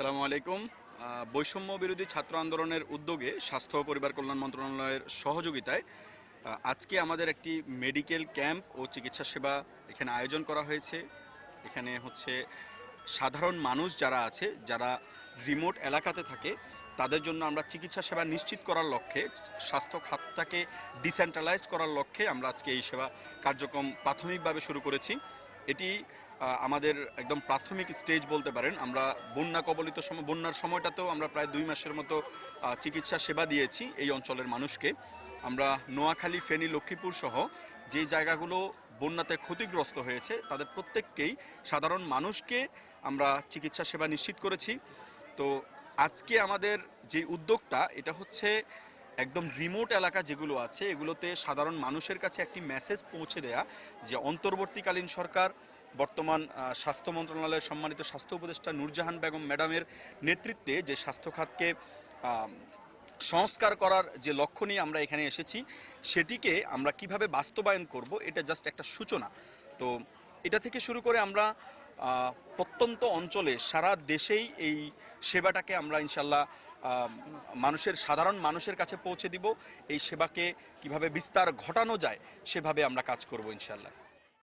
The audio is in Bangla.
আসসালামু আলাইকুম। বৈষম্য বিরোধী ছাত্র আন্দোলনের উদ্যোগে স্বাস্থ্য ও পরিবার কল্যাণ মন্ত্রণালয়ের সহযোগিতায় আজকে আমাদের একটি মেডিকেল ক্যাম্প ও চিকিৎসা সেবা এখানে আয়োজন করা হয়েছে। এখানে হচ্ছে সাধারণ মানুষ যারা আছে, যারা রিমোট এলাকাতে থাকে, তাদের জন্য আমরা চিকিৎসা সেবা নিশ্চিত করার লক্ষ্যে, স্বাস্থ্য খাতটাকে ডিসেন্ট্রালাইজড করার লক্ষ্যে আমরা আজকে এই সেবা কার্যক্রম প্রাথমিকভাবে শুরু করেছি। এটি আমাদের একদম প্রাথমিক স্টেজ বলতে পারেন, আমরা বন্যা কবলিত সময় বন্যার সময়টাতেও আমরা প্রায় দুই মাসের মতো চিকিৎসা সেবা দিয়েছি এই অঞ্চলের মানুষকে। আমরা নোয়াখালী, ফেনী, লক্ষ্মীপুর সহ যে জায়গাগুলো বন্যাতে ক্ষতিগ্রস্ত হয়েছে, তাদের প্রত্যেককেই সাধারণ মানুষকে আমরা চিকিৎসা সেবা নিশ্চিত করেছি। তো আজকে আমাদের যে উদ্যোগটা, এটা হচ্ছে একদম রিমোট এলাকা যেগুলো আছে, এগুলোতে সাধারণ মানুষের কাছে একটি মেসেজ পৌঁছে দেয়া যে অন্তর্বর্তীকালীন সরকার বর্তমান স্বাস্থ্য মন্ত্রণালয়ের সম্মানিত স্বাস্থ্য উপদেষ্টা নূরজাহান বেগম ম্যাডামের নেতৃত্বে যে স্বাস্থ্য খাতকে সংস্কার করার যে লক্ষ্য নিয়ে আমরা এখানে এসেছি, সেটিকে আমরা কীভাবে বাস্তবায়ন করব এটা জাস্ট একটা সূচনা। তো এটা থেকে শুরু করে আমরা প্রত্যন্ত অঞ্চলে, সারা দেশেই এই সেবাটাকে আমরা ইনশাল্লাহ মানুষের, সাধারণ মানুষের কাছে পৌঁছে দিব। এই সেবাকে কীভাবে বিস্তার ঘটানো যায়, সেভাবে আমরা কাজ করব ইনশাল্লাহ